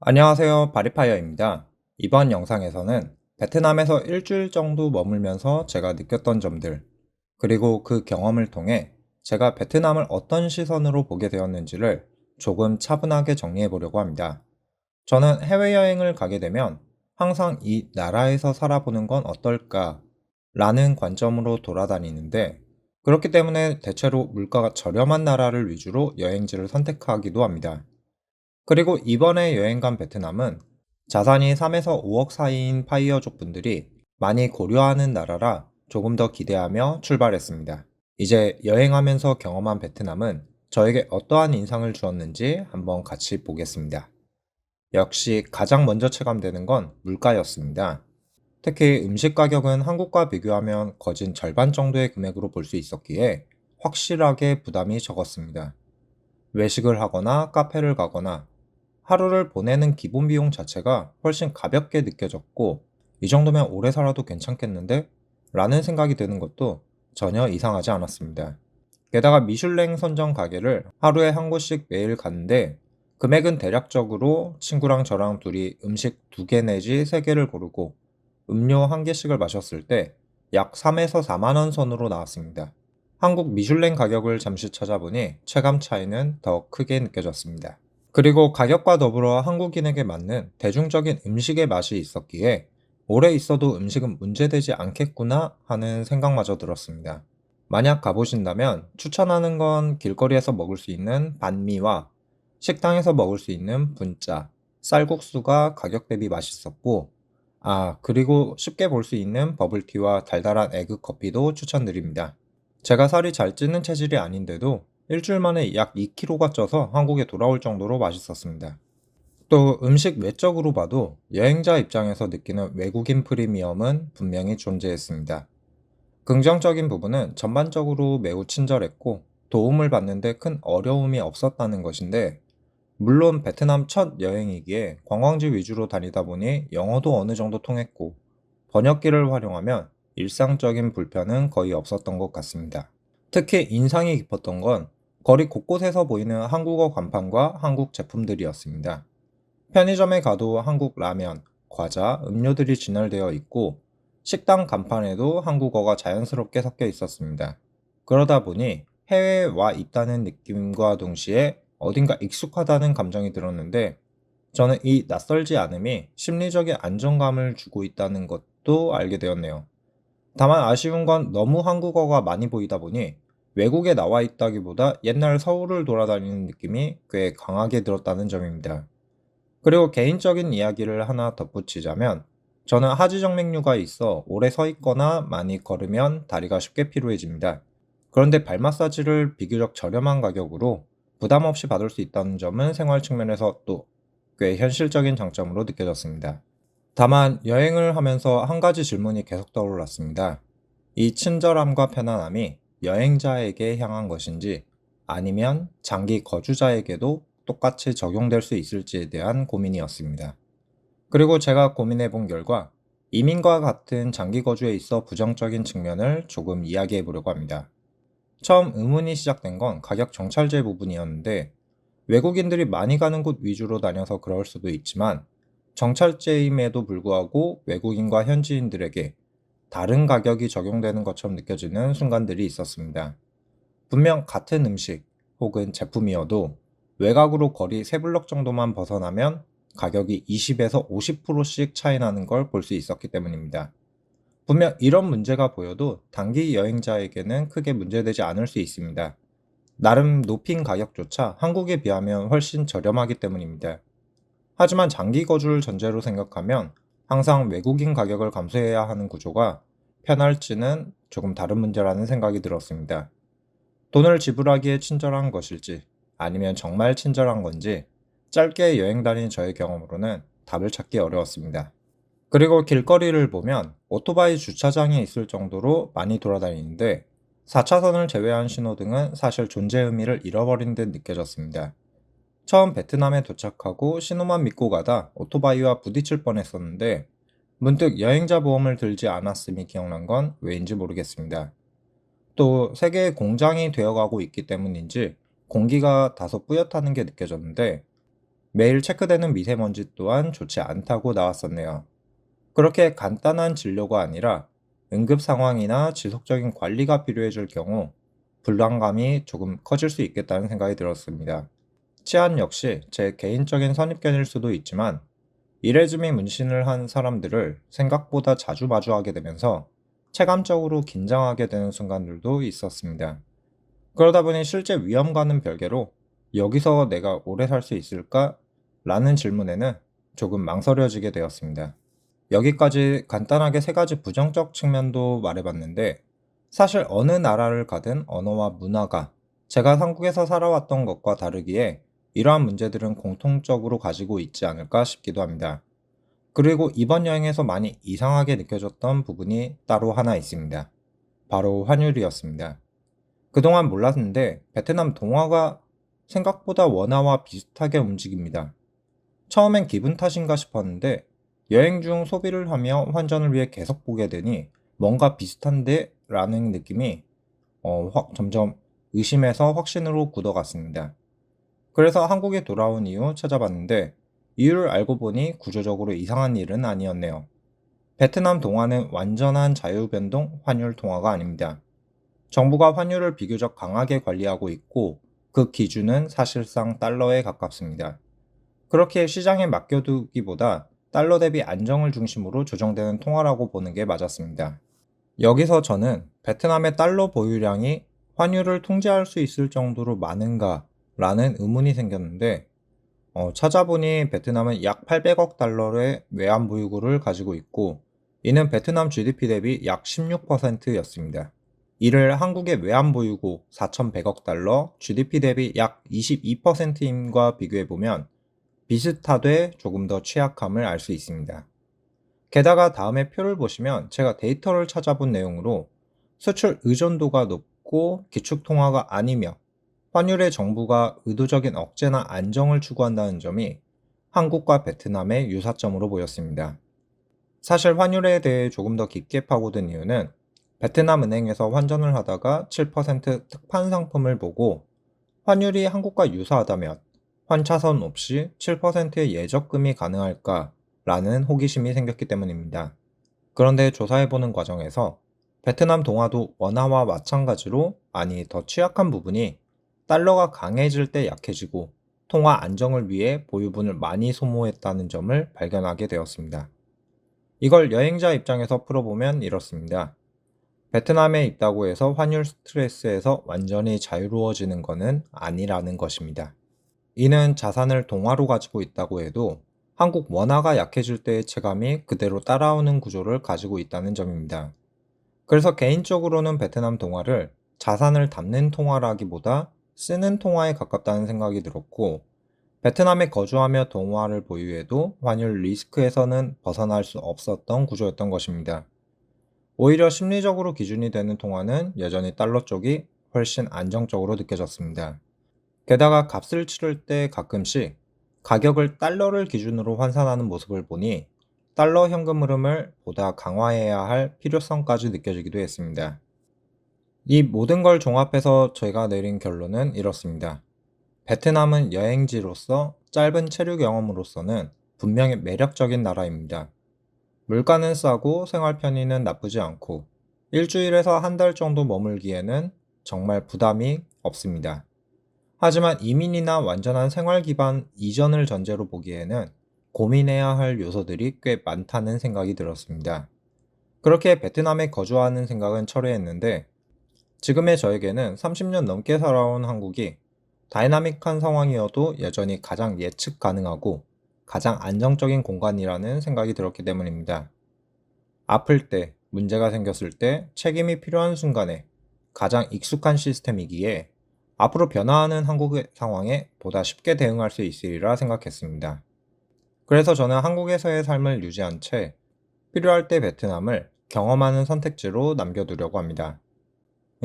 안녕하세요. 바리파이어입니다. 이번 영상에서는 베트남에서 일주일 정도 머물면서 제가 느꼈던 점들, 그리고 그 경험을 통해 제가 베트남을 어떤 시선으로 보게 되었는지를 조금 차분하게 정리해 보려고 합니다. 저는 해외여행을 가게 되면 항상 이 나라에서 살아보는 건 어떨까? 라는 관점으로 돌아다니는데, 그렇기 때문에 대체로 물가가 저렴한 나라를 위주로 여행지를 선택하기도 합니다. 그리고 이번에 여행 간 베트남은 자산이 3에서 5억 사이인 파이어족 분들이 많이 고려하는 나라라 조금 더 기대하며 출발했습니다. 이제 여행하면서 경험한 베트남은 저에게 어떠한 인상을 주었는지 한번 같이 보겠습니다. 역시 가장 먼저 체감되는 건 물가였습니다. 특히 음식 가격은 한국과 비교하면 거진 절반 정도의 금액으로 볼 수 있었기에 확실하게 부담이 적었습니다. 외식을 하거나 카페를 가거나 하루를 보내는 기본 비용 자체가 훨씬 가볍게 느껴졌고, 이 정도면 오래 살아도 괜찮겠는데? 라는 생각이 드는 것도 전혀 이상하지 않았습니다. 게다가 미슐랭 선정 가게를 하루에 한 곳씩 매일 갔는데, 금액은 대략적으로 친구랑 저랑 둘이 음식 두 개 내지 세 개를 고르고, 음료 한 개씩을 마셨을 때 약 3에서 4만 원 선으로 나왔습니다. 한국 미슐랭 가격을 잠시 찾아보니 체감 차이는 더 크게 느껴졌습니다. 그리고 가격과 더불어 한국인에게 맞는 대중적인 음식의 맛이 있었기에 오래 있어도 음식은 문제되지 않겠구나 하는 생각마저 들었습니다. 만약 가보신다면 추천하는 건 길거리에서 먹을 수 있는 반미와 식당에서 먹을 수 있는 분짜, 쌀국수가 가격 대비 맛있었고, 아, 그리고 쉽게 볼 수 있는 버블티와 달달한 에그 커피도 추천드립니다. 제가 살이 잘 찌는 체질이 아닌데도 일주일 만에 약 2kg가 쪄서 한국에 돌아올 정도로 맛있었습니다. 또 음식 외적으로 봐도 여행자 입장에서 느끼는 외국인 프리미엄은 분명히 존재했습니다. 긍정적인 부분은 전반적으로 매우 친절했고 도움을 받는데 큰 어려움이 없었다는 것인데 물론 베트남 첫 여행이기에 관광지 위주로 다니다 보니 영어도 어느 정도 통했고 번역기를 활용하면 일상적인 불편은 거의 없었던 것 같습니다. 특히 인상이 깊었던 건 거리 곳곳에서 보이는 한국어 간판과 한국 제품들이었습니다. 편의점에 가도 한국 라면, 과자, 음료들이 진열되어 있고 식당 간판에도 한국어가 자연스럽게 섞여 있었습니다. 그러다 보니 해외에 와 있다는 느낌과 동시에 어딘가 익숙하다는 감정이 들었는데 저는 이 낯설지 않음이 심리적인 안정감을 주고 있다는 것도 알게 되었네요. 다만 아쉬운 건 너무 한국어가 많이 보이다 보니 외국에 나와 있다기보다 옛날 서울을 돌아다니는 느낌이 꽤 강하게 들었다는 점입니다. 그리고 개인적인 이야기를 하나 덧붙이자면 저는 하지정맥류가 있어 오래 서 있거나 많이 걸으면 다리가 쉽게 피로해집니다. 그런데 발 마사지를 비교적 저렴한 가격으로 부담 없이 받을 수 있다는 점은 생활 측면에서 또 꽤 현실적인 장점으로 느껴졌습니다. 다만 여행을 하면서 한 가지 질문이 계속 떠올랐습니다. 이 친절함과 편안함이 여행자에게 향한 것인지 아니면 장기 거주자에게도 똑같이 적용될 수 있을지에 대한 고민이었습니다. 그리고 제가 고민해 본 결과 이민과 같은 장기 거주에 있어 부정적인 측면을 조금 이야기해 보려고 합니다. 처음 의문이 시작된 건 가격 정찰제 부분이었는데 외국인들이 많이 가는 곳 위주로 다녀서 그럴 수도 있지만 정찰제임에도 불구하고 외국인과 현지인들에게 다른 가격이 적용되는 것처럼 느껴지는 순간들이 있었습니다. 분명 같은 음식 혹은 제품이어도 외곽으로 거리 3블럭 정도만 벗어나면 가격이 20에서 50%씩 차이 나는 걸 볼 수 있었기 때문입니다. 분명 이런 문제가 보여도 단기 여행자에게는 크게 문제되지 않을 수 있습니다. 나름 높인 가격조차 한국에 비하면 훨씬 저렴하기 때문입니다. 하지만 장기 거주를 전제로 생각하면 항상 외국인 가격을 감수해야 하는 구조가 편할지는 조금 다른 문제라는 생각이 들었습니다. 돈을 지불하기에 친절한 것일지 아니면 정말 친절한 건지 짧게 여행 다닌 저의 경험으로는 답을 찾기 어려웠습니다. 그리고 길거리를 보면 오토바이 주차장이 있을 정도로 많이 돌아다니는데 4차선을 제외한 신호등은 사실 존재 의미를 잃어버린 듯 느껴졌습니다. 처음 베트남에 도착하고 신호만 믿고 가다 오토바이와 부딪힐 뻔했었는데 문득 여행자 보험을 들지 않았음이 기억난 건 왜인지 모르겠습니다. 또 세계의 공장이 되어가고 있기 때문인지 공기가 다소 뿌옇다는 게 느껴졌는데 매일 체크되는 미세먼지 또한 좋지 않다고 나왔었네요. 그렇게 간단한 진료가 아니라 응급 상황이나 지속적인 관리가 필요해질 경우 불안감이 조금 커질 수 있겠다는 생각이 들었습니다. 치안 역시 제 개인적인 선입견일 수도 있지만 이레즈미 문신을 한 사람들을 생각보다 자주 마주하게 되면서 체감적으로 긴장하게 되는 순간들도 있었습니다. 그러다 보니 실제 위험과는 별개로 여기서 내가 오래 살 수 있을까? 라는 질문에는 조금 망설여지게 되었습니다. 여기까지 간단하게 세 가지 부정적 측면도 말해봤는데 사실 어느 나라를 가든 언어와 문화가 제가 한국에서 살아왔던 것과 다르기에 이러한 문제들은 공통적으로 가지고 있지 않을까 싶기도 합니다. 그리고 이번 여행에서 많이 이상하게 느껴졌던 부분이 따로 하나 있습니다. 바로 환율이었습니다. 그동안 몰랐는데 베트남 동화가 생각보다 원화와 비슷하게 움직입니다. 처음엔 기분 탓인가 싶었는데 여행 중 소비를 하며 환전을 위해 계속 보게 되니 뭔가 비슷한데 라는 느낌이 어, 확, 점점 의심에서 확신으로 굳어갔습니다. 그래서 한국에 돌아온 이후 찾아봤는데 이유를 알고 보니 구조적으로 이상한 일은 아니었네요. 베트남 동화는 완전한 자유변동 환율 통화가 아닙니다. 정부가 환율을 비교적 강하게 관리하고 있고 그 기준은 사실상 달러에 가깝습니다. 그렇게 시장에 맡겨두기보다 달러 대비 안정을 중심으로 조정되는 통화라고 보는 게 맞았습니다. 여기서 저는 베트남의 달러 보유량이 환율을 통제할 수 있을 정도로 많은가 라는 의문이 생겼는데 어, 찾아보니 베트남은 약 800억 달러의 외환 보유고를 가지고 있고 이는 베트남 GDP 대비 약 16%였습니다. 이를 한국의 외환 보유고 4,100억 달러, GDP 대비 약 22%임과 비교해 보면 비슷하되 조금 더 취약함을 알 수 있습니다. 게다가 다음에 표를 보시면 제가 데이터를 찾아본 내용으로 수출 의존도가 높고 기축통화가 아니며 환율의 정부가 의도적인 억제나 안정을 추구한다는 점이 한국과 베트남의 유사점으로 보였습니다. 사실 환율에 대해 조금 더 깊게 파고든 이유는 베트남 은행에서 환전을 하다가 7% 특판 상품을 보고 환율이 한국과 유사하다면 환차선 없이 7%의 예적금이 가능할까 라는 호기심이 생겼기 때문입니다. 그런데 조사해보는 과정에서 베트남 동화도 원화와 마찬가지로 아니 더 취약한 부분이 달러가 강해질 때 약해지고 통화 안정을 위해 보유분을 많이 소모했다는 점을 발견하게 되었습니다. 이걸 여행자 입장에서 풀어보면 이렇습니다. 베트남에 있다고 해서 환율 스트레스에서 완전히 자유로워지는 것은 아니라는 것입니다. 이는 자산을 동화로 가지고 있다고 해도 한국 원화가 약해질 때의 체감이 그대로 따라오는 구조를 가지고 있다는 점입니다. 그래서 개인적으로는 베트남 동화를 자산을 담는 통화라기보다 쓰는 통화에 가깝다는 생각이 들었고, 베트남에 거주하며 동화를 보유해도 환율 리스크에서는 벗어날 수 없었던 구조였던 것입니다. 오히려 심리적으로 기준이 되는 통화는 여전히 달러 쪽이 훨씬 안정적으로 느껴졌습니다. 게다가 값을 치를 때 가끔씩 가격을 달러를 기준으로 환산하는 모습을 보니 달러 현금 흐름을 보다 강화해야 할 필요성까지 느껴지기도 했습니다. 이 모든 걸 종합해서 저희가 내린 결론은 이렇습니다. 베트남은 여행지로서 짧은 체류 경험으로서는 분명히 매력적인 나라입니다. 물가는 싸고 생활 편의는 나쁘지 않고 일주일에서 한 달 정도 머물기에는 정말 부담이 없습니다. 하지만 이민이나 완전한 생활 기반 이전을 전제로 보기에는 고민해야 할 요소들이 꽤 많다는 생각이 들었습니다. 그렇게 베트남에 거주하는 생각은 철회했는데 지금의 저에게는 30년 넘게 살아온 한국이 다이나믹한 상황이어도 여전히 가장 예측 가능하고 가장 안정적인 공간이라는 생각이 들었기 때문입니다. 아플 때, 문제가 생겼을 때 책임이 필요한 순간에 가장 익숙한 시스템이기에 앞으로 변화하는 한국의 상황에 보다 쉽게 대응할 수 있으리라 생각했습니다. 그래서 저는 한국에서의 삶을 유지한 채 필요할 때 베트남을 경험하는 선택지로 남겨두려고 합니다.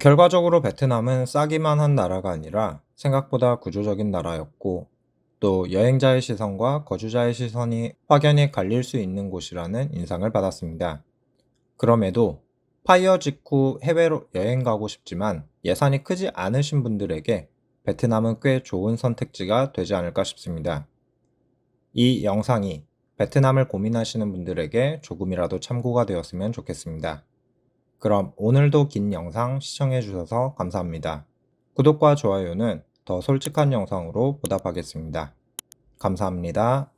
결과적으로 베트남은 싸기만 한 나라가 아니라 생각보다 구조적인 나라였고 또 여행자의 시선과 거주자의 시선이 확연히 갈릴 수 있는 곳이라는 인상을 받았습니다. 그럼에도 파이어 직후 해외로 여행 가고 싶지만 예산이 크지 않으신 분들에게 베트남은 꽤 좋은 선택지가 되지 않을까 싶습니다. 이 영상이 베트남을 고민하시는 분들에게 조금이라도 참고가 되었으면 좋겠습니다. 그럼 오늘도 긴 영상 시청해 주셔서 감사합니다. 구독과 좋아요는 더 솔직한 영상으로 보답하겠습니다. 감사합니다.